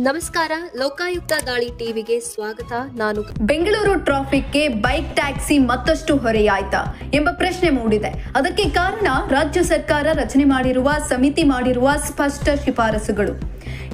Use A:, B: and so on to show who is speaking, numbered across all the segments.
A: ನಮಸ್ಕಾರ, ಲೋಕಾಯುಕ್ತ ದಾಳಿ ಟಿವಿಗೆ ಸ್ವಾಗತ. ನಾನು
B: ಬೆಂಗಳೂರು ಟ್ರಾಫಿಕ್ಗೆ ಬೈಕ್ ಟ್ಯಾಕ್ಸಿ ಮತ್ತಷ್ಟು ಹೊರೆಯಾಯ್ತಾ ಎಂಬ ಪ್ರಶ್ನೆ ಮೂಡಿದೆ. ಅದಕ್ಕೆ ಕಾರಣ ರಾಜ್ಯ ಸರ್ಕಾರ ರಚನೆ ಮಾಡಿರುವ, ಸಮಿತಿ ಮಾಡಿರುವ ಸ್ಪಷ್ಟ ಶಿಫಾರಸುಗಳು.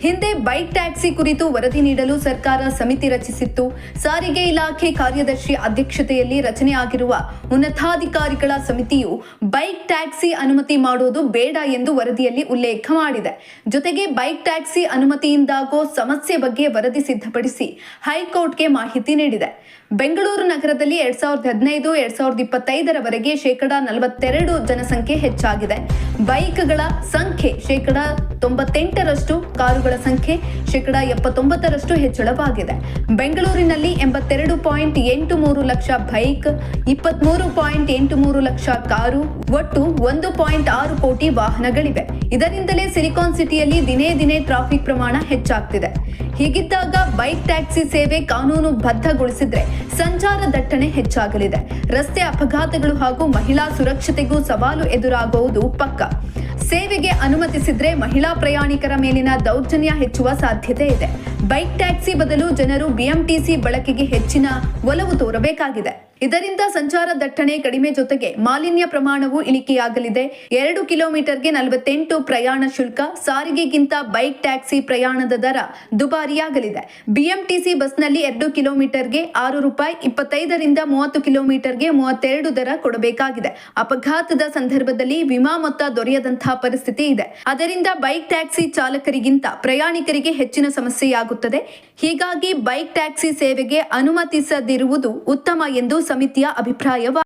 B: ಹಿಂದೆ ಬೈಕ್ ಟ್ಯಾಕ್ಸಿ ಕುರಿತು ವರದಿ ನೀಡಲು ಸರ್ಕಾರ ಸಮಿತಿ ರಚಿಸಿತ್ತು. ಸಾರಿಗೆ ಇಲಾಖೆ ಕಾರ್ಯದರ್ಶಿ ಅಧ್ಯಕ್ಷತೆಯಲ್ಲಿ ರಚನೆಯಾಗಿರುವ ಉನ್ನತಾಧಿಕಾರಿಗಳ ಸಮಿತಿಯು ಬೈಕ್ ಟ್ಯಾಕ್ಸಿ ಅನುಮತಿ ಮಾಡುವುದು ಬೇಡ ಎಂದು ವರದಿಯಲ್ಲಿ ಉಲ್ಲೇಖ ಮಾಡಿದೆ. ಜೊತೆಗೆ ಬೈಕ್ ಟ್ಯಾಕ್ಸಿ ಅನುಮತಿಯಿಂದಾಗೋ ಸಮಸ್ಯೆ ಬಗ್ಗೆ ವರದಿ ಸಿದ್ಧಪಡಿಸಿ ಹೈಕೋರ್ಟ್ಗೆ ಮಾಹಿತಿ ನೀಡಿದೆ. ಬೆಂಗಳೂರು ನಗರದಲ್ಲಿ ಎರಡ್ ಸಾವಿರದ ಹದಿನೈದು, ಎರಡ್ ಸಾವಿರದ ಇಪ್ಪತ್ತೈದರವರೆಗೆ ಶೇಕಡ ನಲವತ್ತೆರಡು ಜನಸಂಖ್ಯೆ ಹೆಚ್ಚಾಗಿದೆ. ಬೈಕ್ಗಳ ಸಂಖ್ಯೆ ಶೇಕಡ ತೊಂಬತ್ತೆಂಟರಷ್ಟು ಕಾರುಗಳ ಸಂಖ್ಯೆ ಶೇಕಡಾ ಎಪ್ಪತ್ತೊಂಬತ್ತರಷ್ಟು ಹೆಚ್ಚಳವಾಗಿದೆ. ಬೆಂಗಳೂರಿನಲ್ಲಿ ಎಂಬತ್ತೆರಡು ಪಾಯಿಂಟ್ ಎಂಟು ಮೂರು ಲಕ್ಷ ಬೈಕ್, ಇಪ್ಪತ್ಮೂರು ಪಾಯಿಂಟ್ ಎಂಟು ಮೂರು ಲಕ್ಷ ಕಾರು, ಒಟ್ಟು ಒಂದು ಪಾಯಿಂಟ್ ಆರು ಕೋಟಿ ವಾಹನಗಳಿವೆ. ಇದರಿಂದಲೇ ಸಿಲಿಕಾನ್ ಸಿಟಿಯಲ್ಲಿ ದಿನೇ ದಿನೇ ಟ್ರಾಫಿಕ್ ಪ್ರಮಾಣ ಹೆಚ್ಚಾಗ್ತಿದೆ. ಹೀಗಿದ್ದಾಗ ಬೈಕ್ ಟ್ಯಾಕ್ಸಿ ಸೇವೆ ಕಾನೂನು ಬದ್ಧಗೊಳಿಸಿದ್ರೆ ಸಂಚಾರ ದಟ್ಟಣೆ ಹೆಚ್ಚಾಗಲಿದೆ. ರಸ್ತೆ ಅಪಘಾತಗಳು ಹಾಗೂ ಮಹಿಳಾ ಸುರಕ್ಷತೆಗೂ ಸವಾಲು ಎದುರಾಗುವುದು ಪಕ್ಕ. ಸೇವೆಗೆ ಅನುಮತಿಸಿದ್ರೆ ಮಹಿಳಾ ಪ್ರಯಾಣಿಕರ ಮೇಲಿನ ದೌರ್ಜನ್ಯ ಹೆಚ್ಚುವ ಸಾಧ್ಯತೆ ಇದೆ. ಬೈಕ್ ಟ್ಯಾಕ್ಸಿ ಬದಲು ಜನರು ಬಿಎಂಟಿಸಿ ಬಳಕೆಗೆ ಹೆಚ್ಚಿನ ಒಲವು ತೋರಬೇಕಾಗಿದೆ. ಇದರಿಂದ ಸಂಚಾರ ದಟ್ಟಣೆ ಕಡಿಮೆ ಜೊತೆಗೆ ಮಾಲಿನ್ಯ ಪ್ರಮಾಣವು ಇಳಿಕೆಯಾಗಲಿದೆ. ಎರಡು ಕಿಲೋಮೀಟರ್ಗೆ ನಲವತ್ತೆಂಟು ಪ್ರಯಾಣ ಶುಲ್ಕ, ಸಾರಿಗೆಗಿಂತ ಬೈಕ್ ಟ್ಯಾಕ್ಸಿ ಪ್ರಯಾಣದ ದರ ದುಬಾರಿಯಾಗಲಿದೆ. ಬಿಎಂಟಿಸಿ ಬಸ್ನಲ್ಲಿ ಎರಡು ಕಿಲೋಮೀಟರ್ಗೆ ಆರು ರೂಪಾಯಿ ಇಪ್ಪತ್ತೈದರಿಂದ ಮೂವತ್ತು ಕಿಲೋಮೀಟರ್ಗೆ ಮೂವತ್ತೆರಡು ದರ ಕೊಡಬೇಕಾಗಿದೆ. ಅಪಘಾತದ ಸಂದರ್ಭದಲ್ಲಿ ವಿಮಾ ಮೊತ್ತ ದೊರೆಯದಂತಹ ಪರಿಸ್ಥಿತಿ ಇದೆ. ಅದರಿಂದ ಬೈಕ್ ಟ್ಯಾಕ್ಸಿ ಚಾಲಕರಿಗಿಂತ ಪ್ರಯಾಣಿಕರಿಗೆ ಹೆಚ್ಚಿನ ಸಮಸ್ಯೆಯಾಗುತ್ತದೆ. ಹೀಗಾಗಿ ಬೈಕ್ ಟ್ಯಾಕ್ಸಿ ಸೇವೆಗೆ ಅನುಮತಿಸದಿರುವುದು ಉತ್ತಮ ಎಂದು ಸಮಿತಿಯ ಅಭಿಪ್ರಾಯವಾಗಿದೆ.